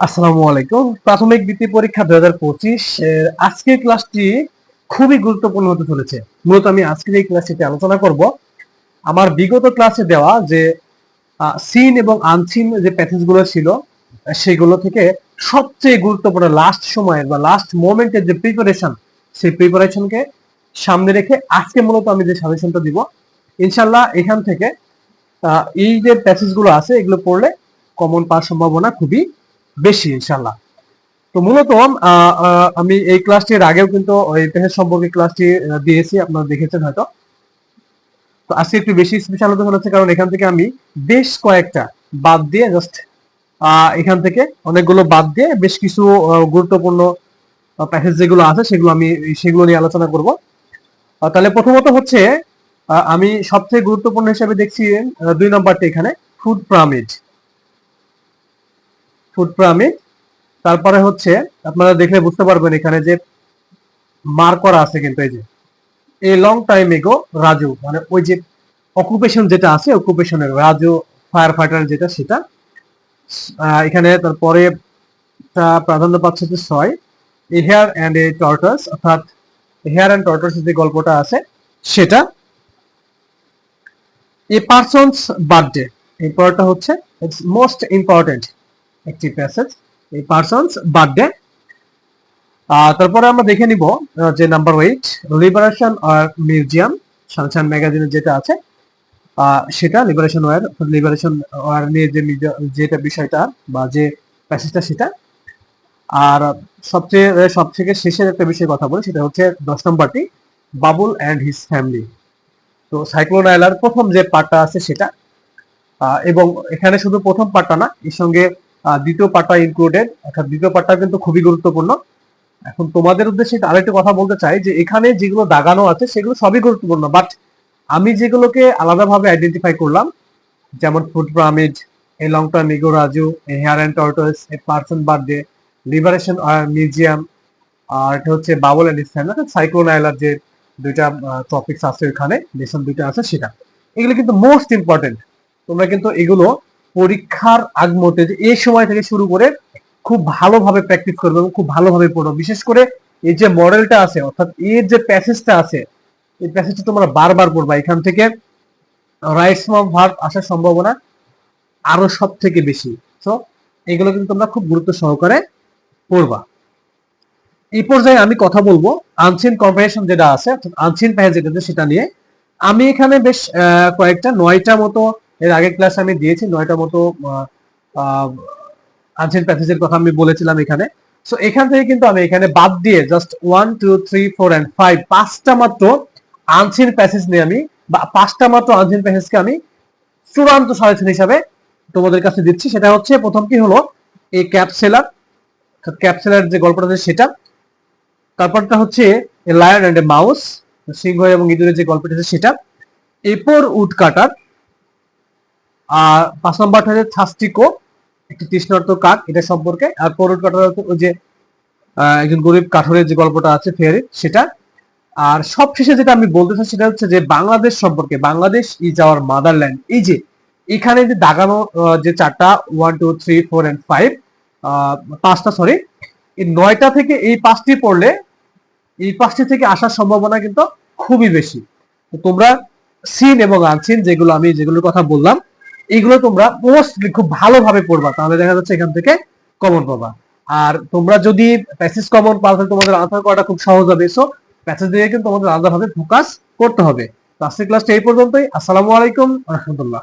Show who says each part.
Speaker 1: আসসালামু আলাইকুম। প্রাথমিক বৃত্তি পরীক্ষা দুই হাজার পঁচিশ আজকের ক্লাসটি খুবই গুরুত্বপূর্ণ হতে চলেছে। মূলত আমি আজকের এই ক্লাসটিতে আলোচনা করব। আমার বিগত ক্লাসে দেওয়া যে সিন এবং আনসিন যে প্যাসেজগুলো ছিল, সেগুলো থেকে সবচেয়ে গুরুত্বপূর্ণ লাস্ট সময়ের বা লাস্ট মোমেন্টের যে প্রিপারেশন সেই প্রিপারেশনকে সামনে রেখে আজকে মূলত আমি যে সাজেশনটা দিব ইনশাল্লাহ এখান থেকে এই যে প্যাসেজগুলো আছে, এগুলো পড়লে কমন পাওয়ার সম্ভাবনা খুবই বেশি ইনশাল্লাহ তো মূলত আমি এই ক্লাসটির আগেও কিন্তু পেহের সম্পর্কে ক্লাসটি দিয়েছি, আপনারা দেখেছেন হয়তো। তো আজকে একটু বেশি স্পেশাল হতে হচ্ছে, কারণ এখান থেকে আমি বেশ কয়েকটা বাদ দিয়ে জাস্ট এখান থেকে অনেকগুলো বাদ দিয়ে বেশ কিছু গুরুত্বপূর্ণ প্যাসেজ যেগুলো আছে, সেগুলো আমি, সেগুলো নিয়ে আলোচনা করব। তাহলে প্রথমত হচ্ছে আমি সবচেয়ে গুরুত্বপূর্ণ হিসেবে দেখছি দুই নম্বরটা এখানে ফুড পিরামিড ফুড পিরামিড তারপরে হচ্ছে, আপনারা দেখলে বুঝতে পারবেন এখানে যে মার করা আছে কিন্তু এই যে। এ লং টাইম এগো রাজু মানে ওই যে অকুপেশন যেটা আছে অকুপেশনের রাজু ফায়ার ফাইটার যেটা সেটা এখানে তারপরে প্রাধান্য পাচ্ছে যে ছয়। A hare and a tortoise অর্থাৎ হেয়ার অ্যান্ড টর্টাস যে গল্পটা আছে, সেটা এ পার্সনস বার্থডে এই পড়াটা হচ্ছে ইটস মোস্ট ইম্পর্টেন্ট একটি প্যাসেজ এই পার্সনস বার্থডে তারপরে আমরা দেখে নিব যে নাম্বার এইট লিবারেশন আর মিউজিয়াম সানশান ম্যাগাজিনে যেটা আছে সেটা লিবারেশন ওয়ার লিবারেশন ওয়ার নিয়ে যে যেটা বিষয়টা বা যে প্যাসেজটা সেটা। আর সবচেয়ে সব থেকে শেষের একটা বিষয়ে কথা বলি, সেটা হচ্ছে দশ নম্বরটি বাবুল অ্যান্ড হিজ ফ্যামিলি তো সাইক্লোন আইলার প্রথম যে পার্টটা আছে সেটা এবং এখানে শুধু প্রথম পার্টটা না, এর সঙ্গে দ্বিতীয় পার্টটা ইনক্লুডেড অর্থাৎ দ্বিতীয় পার্টটা কিন্তু খুবই গুরুত্বপূর্ণ। এখন তোমাদের উদ্দেশ্যে আরেকটা কথা বলতে চাই, যে এখানে যেগুলো দাগানো আছে সেগুলো সবই গুরুত্বপূর্ণ। বাট আমি যেগুলোকে আলাদাভাবে আইডেন্টিফাই করলাম, যেমন food pyramid a long term ego Raju, a hare and tortoise a person birthday liberation museum আর এটা হচ্ছে বাবল অ্যান্ড ইসলাম সাইক্লোন আইলার যে দুইটা টপিকস আছে ওখানে লেসন দুইটা আছে সেটা। এগুলো কিন্তু মোস্ট ইম্পর্টেন্ট তোমরা কিন্তু এগুলো পরীক্ষার আগ মুহূর্তে যে এই সময় থেকে শুরু করে খুব ভালোভাবে প্র্যাকটিস করবে এবং খুব ভালোভাবে পড়ো বিশেষ করে এই যে মডেলটা আছে, অর্থাৎ এর যে প্যাসেজটা আছে, এই প্যাসেজটা তোমরা বারবার পড়বা। এখান থেকে রাইটস ফ্রম ভার্ব আসার সম্ভাবনা আরও সব থেকে বেশি। তো এগুলো কিন্তু তোমরা খুব গুরুত্ব সহকারে পড়বা। এই পর্যায়ে আমি কথা বলব আনসিন কম্পারেশন যেটা আছে, অর্থাৎ আনসিন প্যাসেজ যেটা সেটা নিয়ে। আমি এখানে বেশ কয়েকটা নয়টা মতো এর আগের ক্লাস আমি দিয়েছি, নয়টা মতো আনসিন প্যাসেজের কথা আমি বলেছিলাম এখানে। সো এখান থেকে কিন্তু আমি এখানে বাদ দিয়ে just one two three four and five পাঁচটা মাত্র আনসিন প্যাসেজ নিয়ে আমি, বা পাঁচটা মাত্র আনসিন প্যাসেজকে আমি চূড়ান্ত সাজেশন হিসাবে তোমাদের কাছে দিচ্ছি। সেটা হচ্ছে প্রথমটি হলো, এই ক্যাপসেলার ক্যাপসেলার যে গল্পটা আছে সেটা, তারপরটা হচ্ছে লায়ন অ্যান্ড এ মাউস সিংহ এবং ইঁদুরের যে গল্পটা সেটা। এরপর উড কাটার আর পাঁচ নম্বরটা হচ্ছে থাস্টিকো একটি তৃষ্ণার্ত কাক এটা সম্পর্কে আর উড হচ্ছে ওই যে একজন গরিব কাঠরের যে গল্পটা আছে ফেয়ারি সেটা। আর সব শেষে যেটা আমি বলতে চাই, সেটা হচ্ছে যে বাংলাদেশ সম্পর্কে, বাংলাদেশ ইজ আওয়ার মাদারল্যান্ড এই যে, এখানে যে দাগানো যে চারটা one two three four and five পাঁচটা সরি এই নয়টা থেকে এই পাঁচটি পড়লে, এই পাঁচটি থেকে আসার সম্ভাবনা কিন্তু খুবই বেশি। তোমরা সিন এবং আনসিন যেগুলো আমি যেগুলোর কথা বললাম এইগুলো তোমরা মোস্টলি খুব ভালোভাবে পড়বা, তাহলে দেখা যাচ্ছে এখান থেকে কমন পাবা। আর তোমরা যদি প্যাসেজ কমন পাও, তাহলে তোমাদের আনসার করাটা খুব সহজ হবে। সো প্যাসেজ দিয়ে কিন্তু তোমাদের আলাদাভাবে ফোকাস করতে হবে। তো আজকের ক্লাসটা এই পর্যন্তই। আসসালামু আলাইকুম রহমতুল্লাহ